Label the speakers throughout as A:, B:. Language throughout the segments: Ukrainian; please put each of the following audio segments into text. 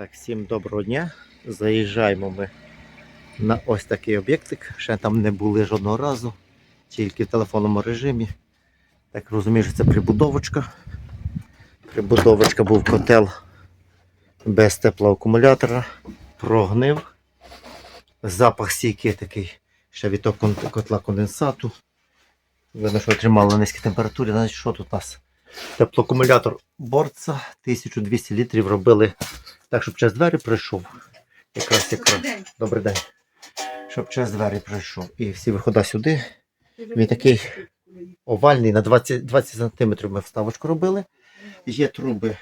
A: Так, всім доброго дня. Заїжджаємо ми на ось такий об'єктик. Ще там не були жодного разу, тільки в телефонному режимі. Так розумію, що це прибудовочка. Прибудовочка був котел без теплоакумулятора, прогнив. Запах стійкий такий, ще від того котла конденсату. Видно, що отримали на низькій температурі. Значить, що тут у нас? Теплоакумулятор борца 1200 літрів робили так, щоб через двері прийшов. Якраз якраз.
B: Добрий день.
A: Добрий день. Щоб через двері прийшов. І всі виходи сюди. Він такий овальний на 20, 20 см ми вставочку робили. Є труби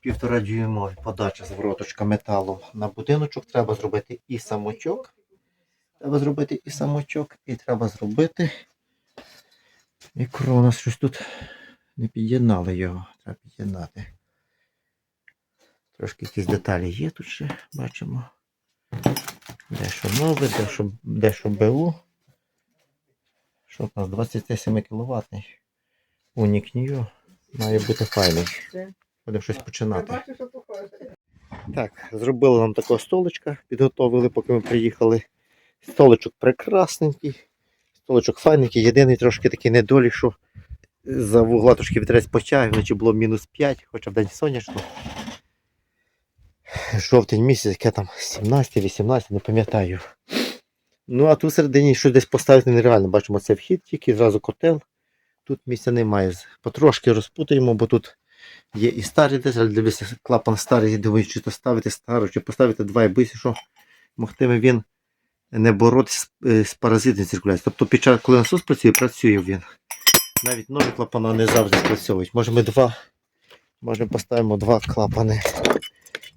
A: півтора дюймові подача з вороточка металу на будиночок. Треба зробити і самочок. Треба зробити і самочок, і треба зробити. І у нас щось тут не під'єднали його. Треба під'єднати. Трошки якісь деталі є тут ще, бачимо. Дещо нове, дещо, дещо БУ. Що у нас 27 кВт. Унік Нью. Має бути файний. Будемо щось починати. Так, зробили нам такого столичка, підготовили, поки ми приїхали. Столичок прекрасненький, столичок файненький, єдиний трошки такий недолік, що за вугла трошки вітерець потяг, вночі було мінус 5, хоча в день сонячно. Жовтень місяць, яке там 17-18, не пам'ятаю. Ну, а тут всередині щось десь поставити нереально. Бачимо, це вхід, тільки зразу котел. Тут місця немає. Потрошки розпутаємо, бо тут є і старий дизель, дивіться, клапан старий, думаю, чи то ставити старий, чи поставити два і боюся, що могтиме він не боротися з, е, з паразитною циркуляцією. Тобто під час, коли насос працює, працює він. Навіть нові клапани не завжди спрацьовують. Може ми два, може поставимо два клапани.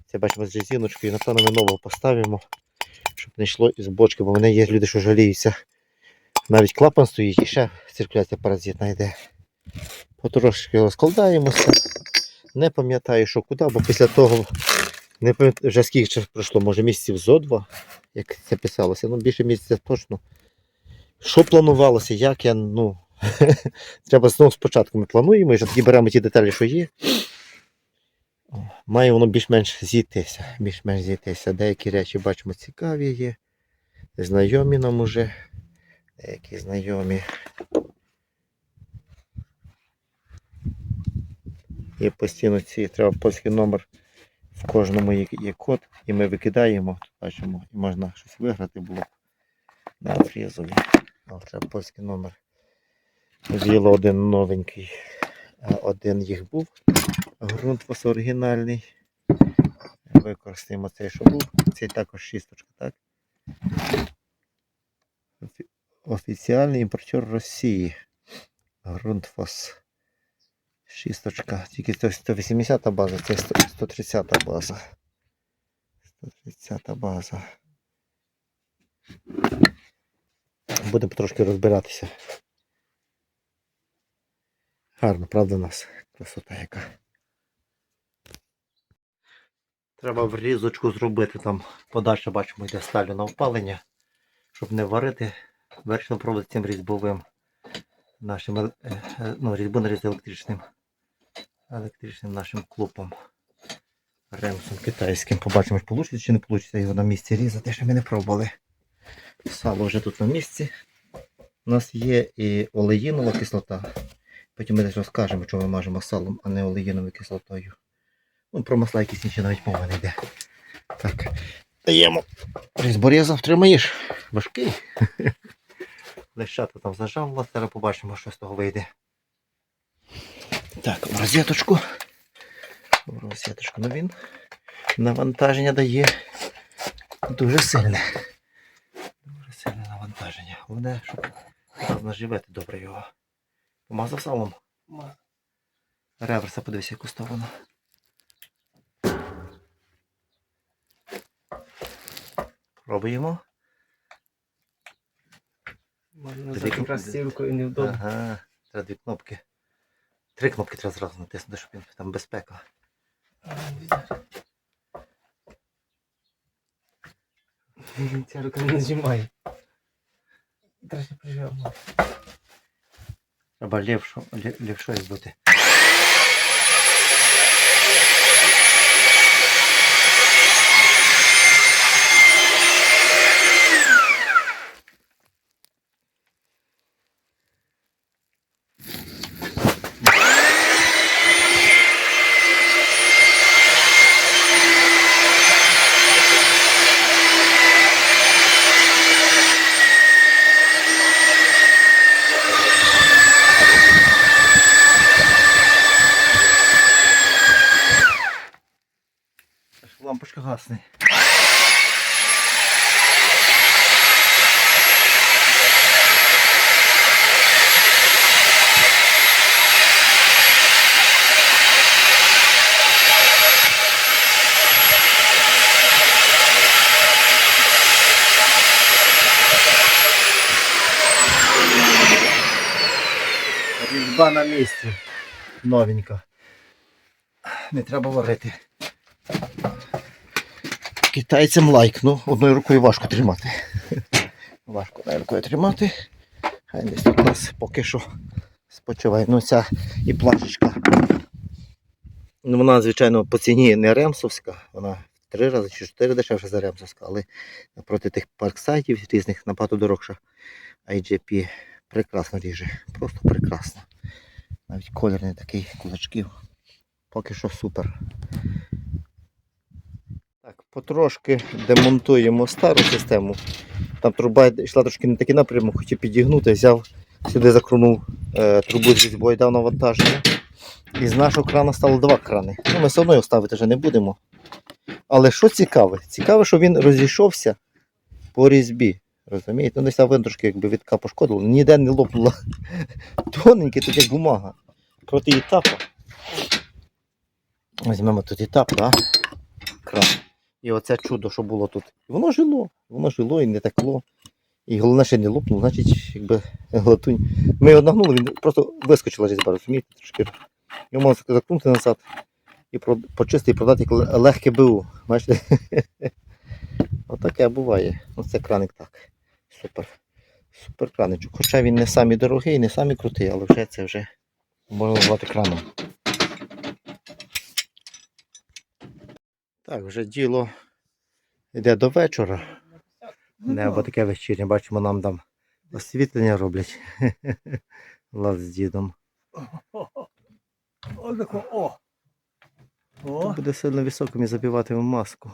A: Це бачимо з резиночкою, напевно, ми нового поставимо, щоб не йшло із бочки, бо в мене є люди, що жаліються. Навіть клапан стоїть і ще циркуляція паразитна йде. Потрошки розкладаємося. Не пам'ятаю, що куди, бо після того не пам'ятаю, вже скільки часу пройшло, може місяців зо два, як це писалося, ну більше місяця точно. Що планувалося, як я, ну. Треба знову спочатку ми плануємо, і вже тоді беремо ті деталі, що є. Має воно більш-менш зійтися. Більш-менш зійтися. Деякі речі бачимо цікаві є. Знайомі нам уже. Деякі знайомі. Є постійно ці, треба польський номер. В кожному є, є код, і ми викидаємо, бачимо, і можна щось виграти було на фрізові. Треба польський номер. Діло один новенький. а Один їх був. Грунтфос оригінальний. Використаємо цей, що був. Цей також шісточка, так? Офі- Офіціальний імпортер Росії. Грунтфос. Шісточка. Тільки це 180 база, це 100 130 база. 130 база. Будемо трошки розбиратися. Гарно, правда, у нас красота яка. Треба в різочку зробити там подальше, бачимо, йде сталю на опалення, щоб не варити. Вершно проводити цим різьбовим нашим е, е, ну, різьбу електричним. Електричним нашим клопом. Ремсом китайським. Побачимо, чи вийде чи не вийде його на місці різати, що ми не пробували. Сало вже тут на місці. У нас є і олеїнова кислота. Потім ми десь розкажемо, чому ми мажемо салом, а не олеїновою кислотою. Ну, про масла якісь інші навіть мова не йде. Так. Даємо. Різборізом втримаєш. Важкий. Лещата там зажав, зараз побачимо, що з того вийде. Так, в розеточку. В розеточку. Ну він навантаження дає дуже сильне. Дуже сильне навантаження. Головне, щоб наживити добре його. Помазав салом. Реверса подивися, яку сторону. Пробуємо.
C: Можна за
A: кнопки.
C: красивкою невдобно.
A: Ага, треба дві кнопки. Три кнопки треба зразу натиснути, щоб він там безпека.
C: Ця рука не зжимає. Треба прижав.
A: Треба левшу, левшою лівшою гасне. Різьба на місці. Новенька. Не треба варити. Китайцям лайк, ну одною рукою важко тримати. Важко одною рукою тримати. Хай десь тут у нас поки що спочиває. Ну ця і плашечка. Ну, вона, звичайно, по ціні не ремсовська, вона три рази чи чотири дешевше за ремсовська, але напроти тих парксайтів різних набагато дорогша IGP прекрасно ріже. Просто прекрасно. Навіть колір не такий кулачків. Поки що супер. Потрошки демонтуємо стару систему. Там труба йшла трошки не такий напрямок, хотів підігнути, взяв сюди закрунув е, трубу з різьбою, дав навантаження. І з нашого крана стало два крани. Ну, ми все одно його ставити вже не будемо. Але що цікаве? Цікаве, що він розійшовся по різьбі. Розумієте? Ну, десь там трошки якби відка пошкодило, ніде не лопнула. Тоненький, тут як бумага. Проти етапа. Візьмемо тут етап, да? кран. І оце чудо, що було тут. Воно жило, воно жило і не текло. І головне ще не лопнуло, значить, якби глатунь. Ми його нагнули, він просто вискочила різьба, розумієте, трошки. Його можна закрутити назад і почистити і продати як легке БУ. Бачите? Отаке буває. Оце краник так. Супер. Супер краничок. Хоча він не самий дорогий, не самий крутий, але вже це вже можна назвати краном. Так, вже діло йде до вечора. Небо таке вечірнє, бачимо, нам там освітлення роблять. Лав з дідом.
C: О. О.
A: Буде сильно високим і забиватиме маску.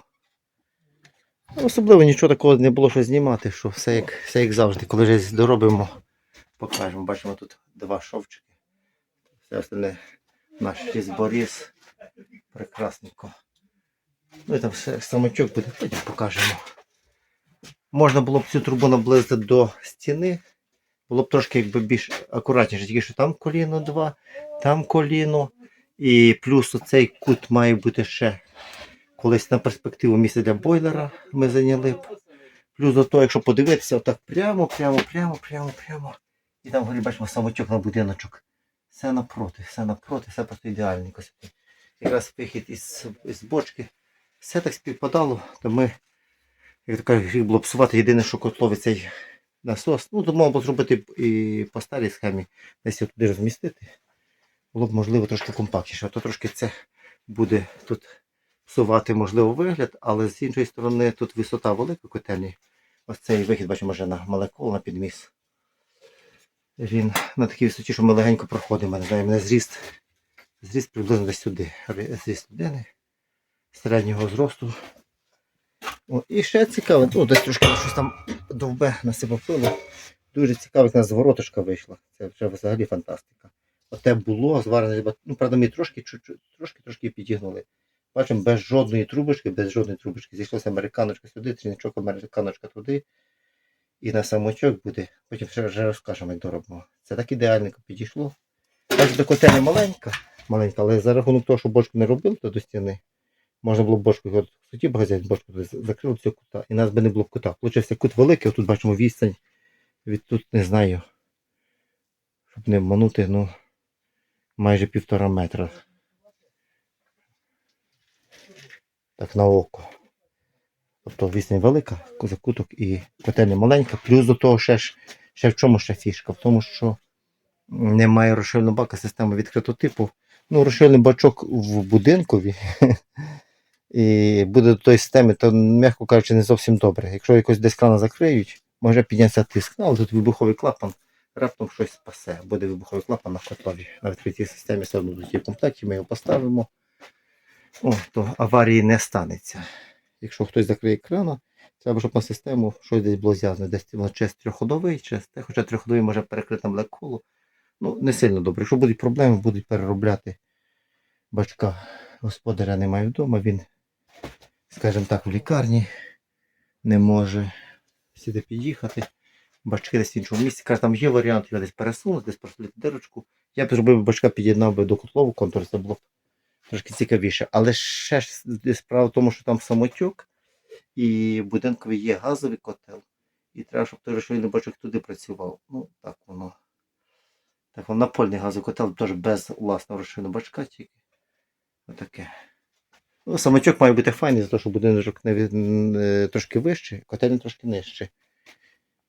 A: Ну, Особливо нічого такого не було що знімати, що все як, все як завжди. Коли вже доробимо, покажемо. Бачимо тут два шовчики. Все остальне наш різборіз. Прекрасненько. Ну там самочок буде, потім покажемо. Можна було б цю трубу наблизити до стіни. Було б трошки якби більш акуратніше, тільки що там коліно два, там коліно. І плюс оцей кут має бути ще колись на перспективу місце для бойлера ми зайняли б. Плюс до того, якщо подивитися, отак прямо, прямо, прямо, прямо, прямо. І там вгорі бачимо самочок на будиночок. Все напроти, все напроти, все просто ідеальненько. Якраз вихід із, із бочки. Все так співпадало, то ми, як кажуть, гріх було псувати. Єдине, що котловий цей насос. Ну, то мало було зробити і по старій схемі, десь його туди розмістити було б можливо трошки компактніше. А то трошки це буде тут псувати, можливо, вигляд, але з іншої сторони тут висота велика котельні. Ось цей вихід, бачимо, вже на мале коло, на підміс. Він на такій висоті, що ми легенько проходимо. Не знаю, мене зріст, зріст приблизно десь сюди. Зріст людини середнього зросту. О, і ще цікаво, ну десь трошки щось там довбе насипав пилу. Дуже цікаво, як у вийшла. Це вже взагалі фантастика. Оте було зварене, ну, правда, ми трошки, трошки, трошки підігнули. Бачимо, без жодної трубочки, без жодної трубочки. Зійшлося американочка сюди, тріничок американочка туди. І на самочок буде. Потім ще вже розкажемо, як доробимо. Це так ідеальненько підійшло. Так до котельня маленька, маленька, але за рахунок того, що бочку не робили то до стіни, можна було б бочку от, хотів би туди закрили цього кута, і нас би не було б кута. Получився кут великий, отут бачимо відстань. Від тут не знаю. Щоб не обманути, ну майже півтора метра. Так на око. Тобто відстань велика, закуток і котельня маленька. Плюс до того ще, ж- ще в чому ще фішка? В тому, що немає розширного бака системи відкритого типу. Ну, розширений бачок в будинкові. І буде до тої системи, то, м'яко кажучи, не зовсім добре. Якщо якось десь крана закриють, може піднятися тиск. Ну, але тут вибуховий клапан, раптом щось спасе. Буде вибуховий клапан на котлові. На відкритій системі все одно є в комплекті, ми його поставимо. О, то аварії не станеться. Якщо хтось закриє крана, треба, щоб на систему щось десь було зв'язано. Десь воно через трьохходовий, через те, хоча трьохходовий може перекрити млеколу. Ну, не сильно добре. Якщо будуть проблеми, будуть переробляти бачка. Господаря немає вдома, він скажімо так, в лікарні, не може сюди під'їхати. Бачки десь в іншому місці. Каже, там є варіант його десь пересунути, десь просвіти дирочку. Я б зробив бачка, під'єднав би до котлову контур, це було б трошки цікавіше. Але ще ж справа в тому, що там самотюк і в будинкові є газовий котел. І треба, щоб той розширений бачок туди працював. Ну, так воно. Так, воно напольний газовий котел теж без власного розширеного бачка тільки. Отаке. Ну, самотюк має бути файний, за те, що е, трошки вищий, котельня трошки нижче.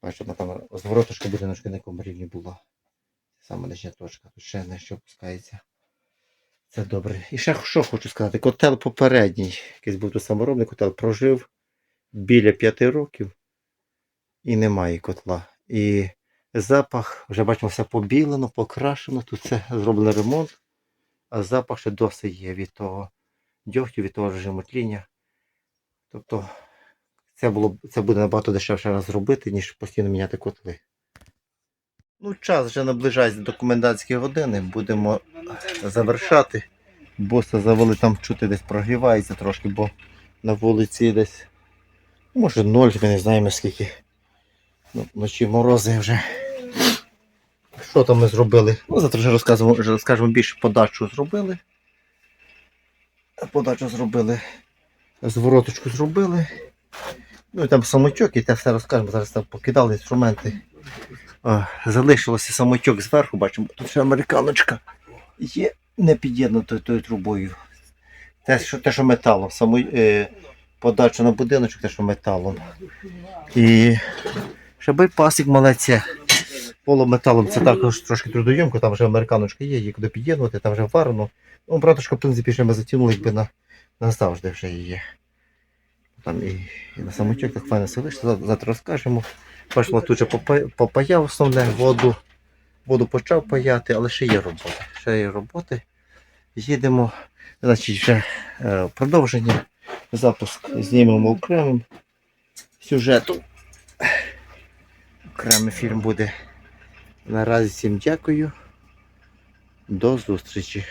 A: Бачимо, там зворотушка будиночка на якому рівні була. Саме нижня точка, тут ще нижче опускається. Це добре. І ще що хочу сказати, котел попередній, якийсь був тут саморобний котел, прожив біля п'яти років і немає котла. І запах, вже бачимо, все побілено, покрашено, тут все зроблений ремонт, а запах ще досить є від того дьогтю, від того режиму тління. Тобто це, було, це буде набагато дешевше раз зробити, ніж постійно міняти котли. Ну, час вже наближається до комендантської години. Будемо завершати. Боса завели там чути десь прогрівається трошки, бо на вулиці десь. Може ноль, ми не знаємо скільки. Ну, вночі морози вже. Що там ми зробили? Ну, завтра вже розкажемо, вже розкажемо більше подачу зробили. Подачу зробили. Звороточку зробили. Ну і там самотьок, і те все розкажемо. Зараз там покидали інструменти. О, залишилося самотьок зверху, бачимо, тут ще американочка є не під'єднутою тою трубою. Те, що, те, що металом, само, е, подача на будиночок, те, що металом. І ще байпасик малеться полуметалом, це також трошки трудоємко, там вже американочка є, її куди під'єднувати, там вже варено. Ну, братушка, в принципі, ще ми затягнули, якби на, назавжди вже її. Там і, і на самотек так файно завтра завтра розкажемо. Бачимо, тут же попаяв основне, воду, воду почав паяти, але ще є робота. Ще є роботи. Їдемо, значить, вже е, продовження. Запуск знімемо окремим сюжетом. Окремий фільм буде. Наразі всім дякую. До зустрічі.